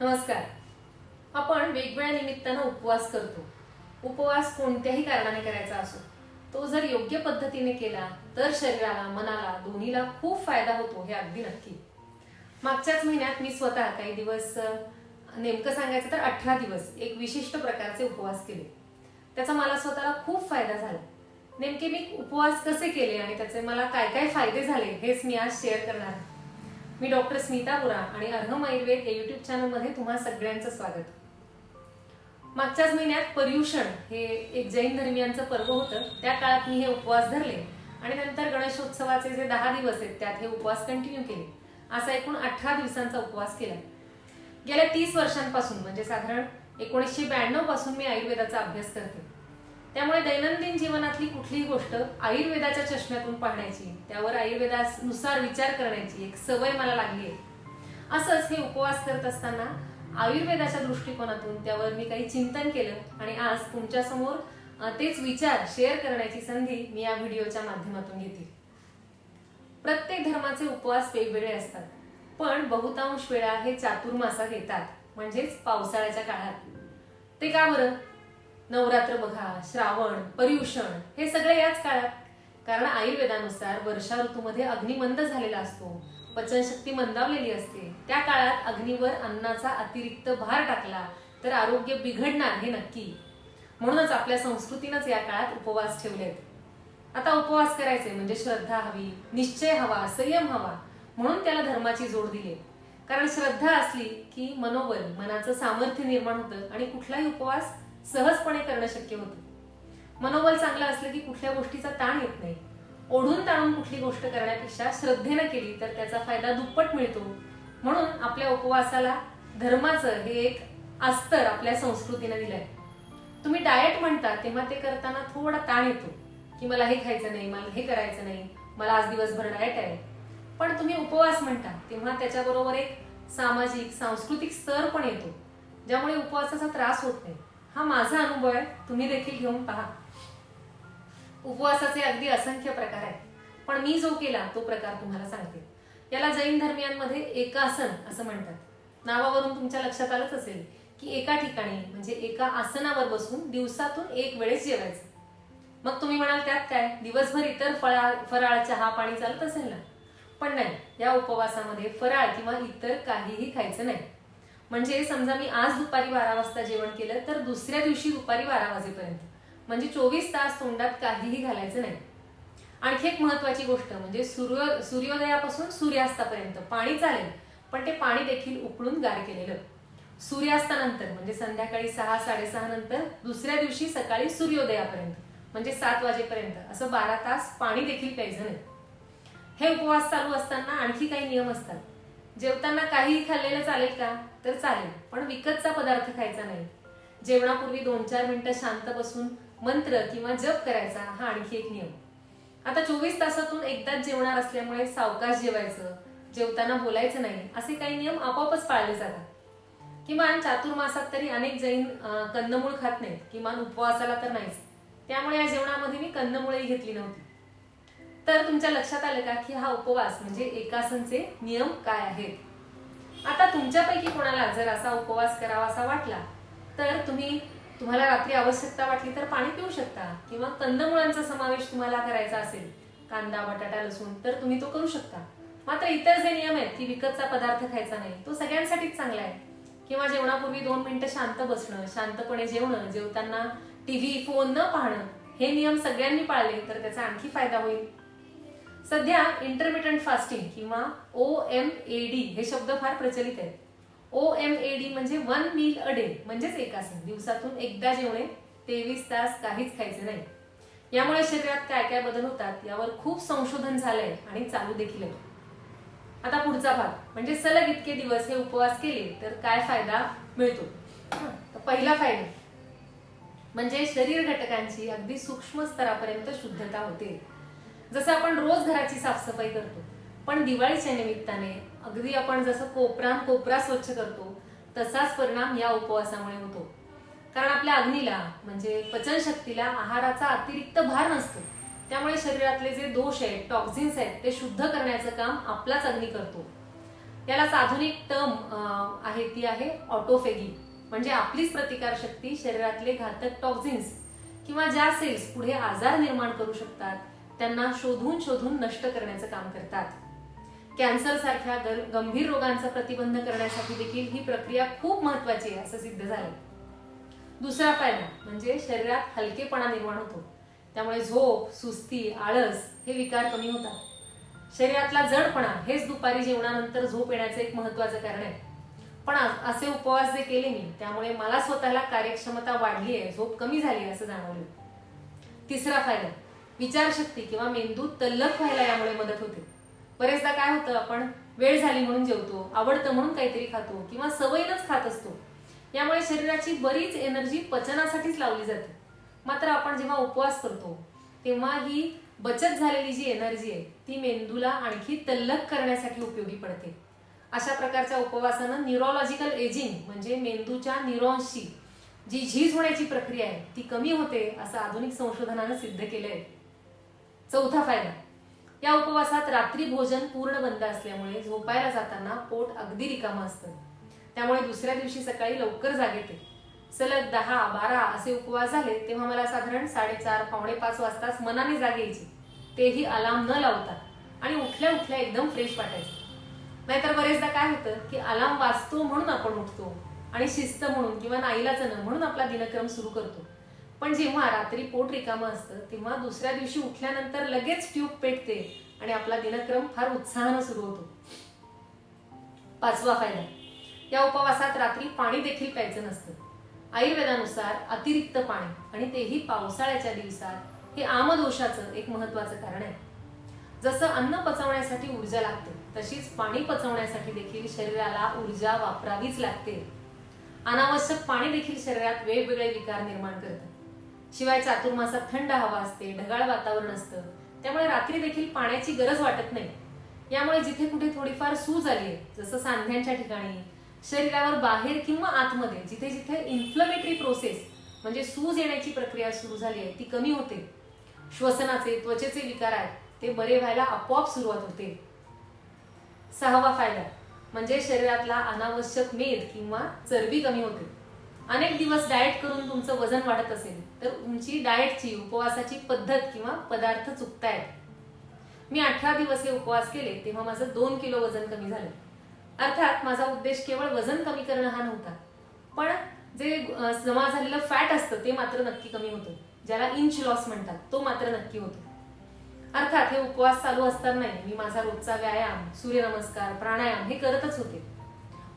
नमस्कार. आपण वेगवेगळ्या निमित्तानं उपवास करतो. उपवास कोणत्याही कारणाने करायचा असो तो जर योग्य पद्धतीने केला तर शरीराला मनाला दोन्हीला खूप फायदा होतो हे अगदी नक्की. मागच्याच महिन्यात मी स्वतः काही दिवस नेमकं सांगायचं तर अठरा दिवस एक विशिष्ट प्रकारचे उपवास केले. त्याचा मला स्वतःला खूप फायदा झाला. नेमके मी उपवास कसे केले आणि त्याचे मला काय काय फायदे झाले हेच मी आज शेअर करणार आहे. मी डॉक्टर स्मिता बुरा आणि अर्हम आयुर्वेद या युट्यूब चॅनलमध्ये तुम्हा सगळ्यांचं स्वागत. मागच्याच महिन्यात पर्युषण हे एक जैन धर्मियांचं पर्व होतं. त्या काळात मी हे उपवास धरले आणि नंतर गणेशोत्सवाचे जे दहा दिवस आहेत त्यात हे उपवास कंटिन्यू केले. असा एकूण अठरा दिवसांचा उपवास केला. गेल्या तीस वर्षांपासून म्हणजे साधारण एकोणीसशे ब्याण्णवपासून मी आयुर्वेदाचा अभ्यास करते. त्यामुळे दैनंदिन जीवनातली कुठलीही गोष्ट आयुर्वेदाच्या चष्म्यातून पाहण्याची त्यावर आयुर्वेदानुसार विचार करण्याची एक सवय मला लागली आहे. असंच हे उपवास करत असताना आयुर्वेदाच्या दृष्टिकोनातून त्यावर मी काही चिंतन केलं आणि आज तुमच्यासमोर तेच विचार शेअर करण्याची संधी मी या व्हिडिओच्या माध्यमातून घेते. प्रत्येक धर्माचे उपवास वेगवेगळे असतात पण बहुतांश वेळा हे चातुर्मासात येतात म्हणजेच पावसाळ्याच्या काळात. ते का बरं? नवरात्र बघा श्रावण पर्युषण हे सगळे याच काळात. कारण आयुर्वेदानुसार वर्षा ऋतूमध्ये अग्निमंद झालेला असतो. पचनशक्ती मंदावलेली असते. त्या काळात अग्नीवर अन्नाचा अतिरिक्त भार टाकला तर आरोग्य बिघडणार हे नक्की. म्हणूनच आपल्या संस्कृतीनंच या काळात उपवास ठेवलेत. आता उपवास करायचे म्हणजे श्रद्धा हवी निश्चय हवा संयम हवा म्हणून त्याला धर्माची जोड दिली. कारण श्रद्धा असली की मनोबल मनाचं सामर्थ्य निर्माण होतं आणि कुठलाही उपवास सहजपणे करणं शक्य होतं. मनोबल चांगलं असलं की कुठल्या गोष्टीचा ताण येत नाही. ओढून ताणून कुठली गोष्ट करण्यापेक्षा श्रद्धेनं केली तर त्याचा फायदा दुप्पट मिळतो. म्हणून आपल्या उपवासाला धर्माचं हे एक अस्तर आपल्या संस्कृतीनं दिलंय. तुम्ही डाएट म्हणता तेव्हा ते करताना थोडा ताण येतो की मला हे खायचं नाही मला हे करायचं नाही मला आज दिवसभर डाएट आहे. पण तुम्ही उपवास म्हणता तेव्हा त्याच्याबरोबर एक सामाजिक सांस्कृतिक स्तर पण येतो ज्यामुळे उपवासाचा त्रास होत नाही. हा माझा अनुभव आहे. तुम्ही देखील घेऊन पहा. उपवासाचे अगदी असंख्य प्रकार आहेत. पण मी जो केला तो प्रकार तुम्हाला सांगते. याला जैन धर्मियांमध्ये एकासन असं म्हणतात. नावावरून तुमच्या लक्षात आलंच असेल की एका ठिकाणी म्हणजे एका आसनावर बसून दिवसातून एक वेळेस जेवायचं. मग तुम्ही म्हणाल त्यात काय? दिवसभर इतर फळा फराळ चहा पाणी चालत असेल ना? पण नाही या उपवासामध्ये फराळ किंवा इतर काहीही खायचं नाही. म्हणजे समजा मी आज दुपारी बारा वाजता जेवण केलं तर दुसऱ्या दिवशी दुपारी बारा वाजेपर्यंत. म्हणजे चोवीस तास तोंडात काहीही घालायचं नाही. आणखी एक महत्वाची गोष्ट म्हणजे सूर्य सूर्योदयापासून सूर्यास्तापर्यंत पाणी चालेल पण ते पाणी देखील उकळून गार केलेलं. सूर्यास्तानंतर म्हणजे संध्याकाळी सहा साडेसहा नंतर दुसऱ्या दिवशी सकाळी सूर्योदयापर्यंत म्हणजे सात वाजेपर्यंत. असं बारा तास पाणी देखील प्यायचं नाही. हे उपवास चालू असताना आणखी काही नियम असतात. जेवताना काहीही खाल्लेलं चालेल का? तर चालेल पण विकतचा पदार्थ खायचा नाही. जेवणापूर्वी दोन चार मिनिटं शांत बसून मंत्र किंवा जप करायचा हा आणखी एक नियम. आता चोवीस तासातून एकदाच जेवणार असल्यामुळे सावकाश जेवायचं जेवताना बोलायचं नाही असे काही नियम आपोआपच पाळले जातात. किमान चातुर्मासात तरी अनेक जैन कंदमूळ खात नाहीत. किमान उपवासाला तर नाहीच. त्यामुळे या जेवणामध्ये मी कंदमुळेही घेतली नव्हती. तर तुमच्या लक्षात आलं का की हा उपवास म्हणजे एकासनचे नियम काय आहेत? आता तुमच्यापैकी कोणाला जर असा उपवास करावा असा वाटला तर तुम्ही तुम्हाला रात्री आवश्यकता वाटली तर पाणी पिऊ शकता किंवा कंदमुळांचा समावेश तुम्हाला करायचा असेल कांदा बटाटा लसूण तर तुम्ही तो करू शकता. मात्र इतर जे नियम आहेत की विकतचा पदार्थ खायचा नाही तो सगळ्यांसाठीच चांगला आहे. किंवा जेवणापूर्वी दोन मिनिटं शांत बसणं शांतपणे जेवणं जेवताना टीव्ही फोन न पाहणं हे नियम सगळ्यांनी पाळले तर त्याचा आणखी फायदा होईल. सध्या इंटरमिटंट फास्टिंग किंवा ओ एम ए डी हे शब्द फार प्रचलित आहेत. ओ एम ए डी म्हणजे वन मील अ डे म्हणजेच एकाच दिवसातून एकदा जेवणे तेवीस तास काहीच खायचे नाही. यामुळे शरीरात काय काय बदल होतात यावर खूप संशोधन झालंय आणि चालू देखील आहे. आता पुढचा भाग म्हणजे सलग इतके दिवस हे उपवास केले तर काय फायदा मिळतो? पहिला फायदा म्हणजे शरीर घटकांची अगदी सूक्ष्म स्तरापर्यंत शुद्धता होते. जसं आपण रोज घराची साफसफाई करतो पण दिवाळीच्या निमित्ताने अगदी आपण जसं कोपरान कोपरा स्वच्छ करतो तसाच परिणाम या उपवासामुळे होतो. कारण आपल्या अग्नीला म्हणजे पचनशक्तीला आहाराचा अतिरिक्त भार नसतो. त्यामुळे शरीरातले जे दोष आहेत टॉक्झिन्स आहेत ते शुद्ध करण्याचं काम आपलाच अग्नी करतो. यालाच आधुनिक टर्म आहे ती आहे ऑटोफेगी म्हणजे आपलीच प्रतिकार शक्ती शरीरातले घातक टॉक्झिन्स किंवा ज्या सेल्स पुढे आजार निर्माण करू शकतात त्यांना शोधून शोधून नष्ट करण्याचं काम करतात. कॅन्सर सारख्या गर- गंभीर रोगांचा प्रतिबंध करण्यासाठी देखील ही प्रक्रिया खूप महत्वाची आहे असं सिद्ध झालं दुसरा फायदा म्हणजे शरीरात हलकेपणा निर्माण होतो. त्यामुळे झोप सुस्ती आळस हे विकार कमी होतात. शरीरातला जडपणा हेच दुपारी जेवणानंतर झोप येण्याचं एक महत्वाचं कारण आहे. पण असे उपवास जे केले मी त्यामुळे मला स्वतःला कार्यक्षमता वाढली आहे झोप कमी झाली आहे असं जाणवलं. तिसरा फायदा विचारशक्ती किंवा मेंदू तल्लख व्हायला यामुळे मदत होते. बरेचदा काय होतं आपण वेळ झाली म्हणून जेवतो आवडतं म्हणून काहीतरी खातो किंवा सवयीनच खात असतो. यामुळे शरीराची बरीच एनर्जी पचनासाठीच लावली जाते. मात्र आपण जेव्हा उपवास करतो तेव्हा ही बचत झालेली जी एनर्जी आहे ती मेंदूला आणखी तल्लख करण्यासाठी उपयोगी पडते. अशा प्रकारच्या उपवासानं न्यूरोलॉजिकल एजिंग म्हणजे मेंदूच्या न्यूरॉन्सची जी झीज होण्याची प्रक्रिया आहे ती कमी होते असं आधुनिक संशोधनानं सिद्ध केलं आहे चौथा फायदा. या उपवासात रात्री भोजन पूर्ण बंद असल्यामुळे झोपायला जाताना पोट अगदी रिकामं असतं. त्यामुळे दुसऱ्या दिवशी सकाळी लवकर जाग येते. सलग दहा बारा असे उपवास झाले तेव्हा मला साधारण साडेचार पावणे पाच वाजताच मनाने जाग यायची. तेही अलार्म न लावता आणि उठल्या उठल्या एकदम फ्रेश वाटायचं. नाहीतर बरेचदा काय होतं की अलार्म वाजतो म्हणून आपण उठतो आणि शिस्त म्हणून किंवा नाईलाचं म्हणून आपला दिनक्रम सुरू करतो. पण जेव्हा रात्री पोट रिकामं असतं तेव्हा दुसऱ्या दिवशी उठल्यानंतर लगेच ट्यूब पेटते आणि आपला दिनक्रम फार उत्साहानं सुरू होतो. पाचवा फायदा या उपवासात रात्री पाणी देखील प्यायचं नसतं. आयुर्वेदानुसार अतिरिक्त पाणी आणि तेही पावसाळ्याच्या दिवसात हे आमदोषाचं एक महत्वाचं कारण आहे. जसं अन्न पचवण्यासाठी ऊर्जा लागते तशीच पाणी पचवण्यासाठी देखील शरीराला ऊर्जा वापरावीच लागते. अनावश्यक पाणी देखील शरीरात वेगवेगळे विकार निर्माण करतं शिवाय चातुर्मासात थंड हवा असते ढगाळ वातावरण असतं. त्यामुळे रात्री देखील पाण्याची गरज वाटत नाही. यामुळे जिथे कुठे थोडीफार सूज आली आहे जसं सांध्यांच्या ठिकाणी शरीरावर बाहेर किंवा आतमध्ये जिथे जिथे इन्फ्लमेटरी प्रोसेस म्हणजे सूज येण्याची प्रक्रिया सुरू झाली आहे ती कमी होते. श्वसनाचे त्वचेचे विकार आहेत ते बरे व्हायला आपोआप सुरुवात होते. सहावा फायदा म्हणजे शरीरातला अनावश्यक मेद किंवा चरबी कमी होते. अनेक दिवस डाएट करून तुमचं वजन वाढत असेल तर तुमची डाएटची उपवासाची पद्धत किंवा पदार्थ चुकतायत. मी अठरा दिवस हे उपवास केले तेव्हा माझं दोन किलो वजन कमी झालं. अर्थात माझा उद्देश केवळ वजन कमी करणं हा नव्हता. पण जे जमा झालेलं फॅट असतं ते मात्र नक्की कमी होतं. ज्याला इंच लॉस म्हणतात तो मात्र नक्की होतो. अर्थात हे उपवास चालू असतानाही मी माझा रोजचा व्यायाम सूर्यनमस्कार प्राणायाम हे करतच होते.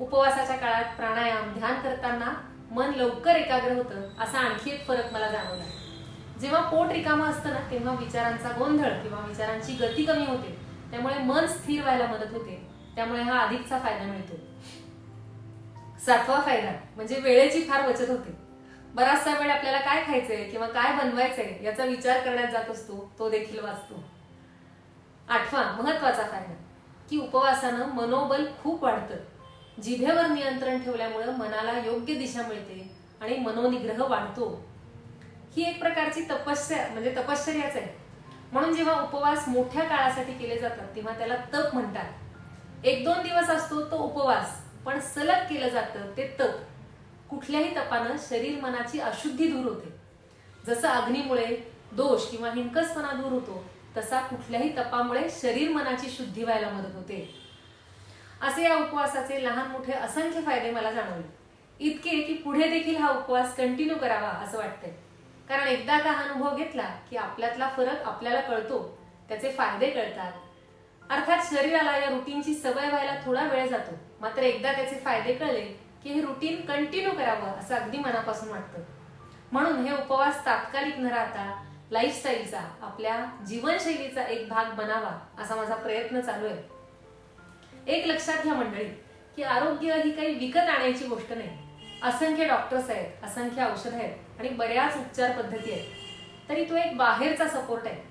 उपवासाच्या काळात प्राणायाम ध्यान करताना मन लवकर एकाग्र होतं असा आणखी एक फरक मला जाणवला. जेव्हा पोट रिकामं असतं ना तेव्हा विचारांचा गोंधळ किंवा विचारांची गती कमी होते. त्यामुळे मन स्थिर व्हायला मदत होते. त्यामुळे हा अधिकचा फायदा मिळतो. सातवा फायदा म्हणजे वेळेची फार बचत होते. बराचसा वेळ आपल्याला काय खायचंय किंवा काय बनवायचंय याचा विचार करण्यात जात असतो तो देखील वाचतो. आठवा महत्त्वाचा फायदा की उपवासानं मनोबल खूप वाढतं. जिभेवर नियंत्रण ठेवल्यामुळं मनाला योग्य दिशा मिळते आणि मनोनिग्रह वाढतो. ही एक प्रकारची तपस्या म्हणजे तपश्चर्याच आहे. म्हणून जेव्हा उपवास मोठ्या काळासाठी केले जातात तेव्हा त्याला तप म्हणतात. एक दोन दिवस असतो तो उपवास पण सलग केलं जातं ते तप. कुठल्याही तपानं शरीर मनाची अशुद्धी दूर होते. जसं अग्नीमुळे दोष किंवा हिंकसपणा दूर होतो तसा कुठल्याही तपामुळे शरीर मनाची शुद्धी व्हायला मदत होते. असे या उपवासाचे लहान मोठे असंख्य फायदे मला जाणवले. इतके की पुढे देखील हा उपवास कंटिन्यू करावा असं वाटतंय. कारण एकदा का हा अनुभव घेतला की आपल्यातला फरक आपल्याला कळतो त्याचे फायदे कळतात. अर्थात शरीराला या रुटीनची सवय व्हायला थोडा वेळ जातो. मात्र एकदा त्याचे फायदे कळले की हे रुटीन कंटिन्यू करावं असं अगदी मनापासून वाटतं. म्हणून हे उपवास तात्कालिक न राहता लाईफस्टाईलचा आपल्या जीवनशैलीचा एक भाग बनावा असा माझा प्रयत्न चालू आहे. एक लक्षात घ्या मंडळी की आरोग्य ही काही विकत आणायची गोष्ट नाही. असंख्य डॉक्टर्स आहेत असंख्य औषधं आहेत आणि बऱ्याच उपचार पद्धती आहेत. तरी तो एक बाहेरचा सपोर्ट आहे.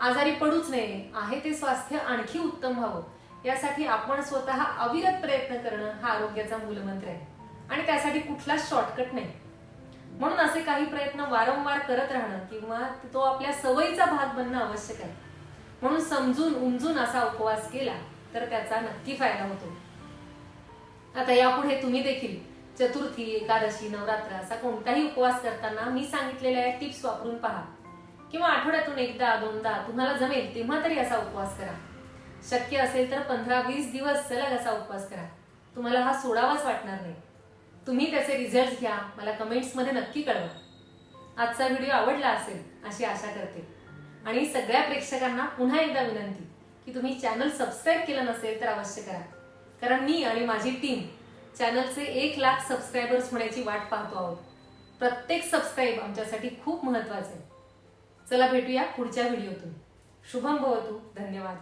आजारी पडूच नये आहे ते स्वास्थ्य आणखी उत्तम व्हावं. यासाठी आपण स्वतः अविरत प्रयत्न करणं हा आरोग्याचा मूलमंत्र आहे. आणि त्यासाठी कुठलाच शॉर्टकट नाही. म्हणून असे काही प्रयत्न वारंवार करत राहणं किंवा तो आपल्या सवयीचा भाग बनणं आवश्यक आहे. म्हणून समजून उमजून असा उपवास केला तर त्याचा नक्की फायदा होतो. आता यापुढे तुम्ही देखील चतुर्थी एकादशी नवरात्र असा कोणताही उपवास करताना मी सांगितलेल्या या टिप्स वापरून पहा. किंवा आठवड्यातून एकदा दोनदा तुम्हाला जमेल तेव्हा तरी असा उपवास करा. शक्य असेल तर पंधरा वीस दिवस सलग असा उपवास करा. तुम्हाला हा सोडावाच वाटणार नाही. तुम्ही त्याचे रिझल्ट घ्या मला कमेंट्समध्ये नक्की कळवा. आजचा व्हिडिओ आवडला असेल अशी आशा करते. आणि सगळ्या प्रेक्षकांना पुन्हा एकदा विनंती. की तुम्ही चॅनल सबस्क्राईब केलं नसेल तर अवश्य करा. कारण मी आणि माझी टीम चॅनलचे एक लाख सबस्क्रायबर्स होण्याची वाट पाहतो आहोत. प्रत्येक सबस्क्राईब आमच्यासाठी खूप महत्वाचं आहे. चला भेटूया पुढच्या व्हिडिओतून शुभम भवतू धन्यवाद.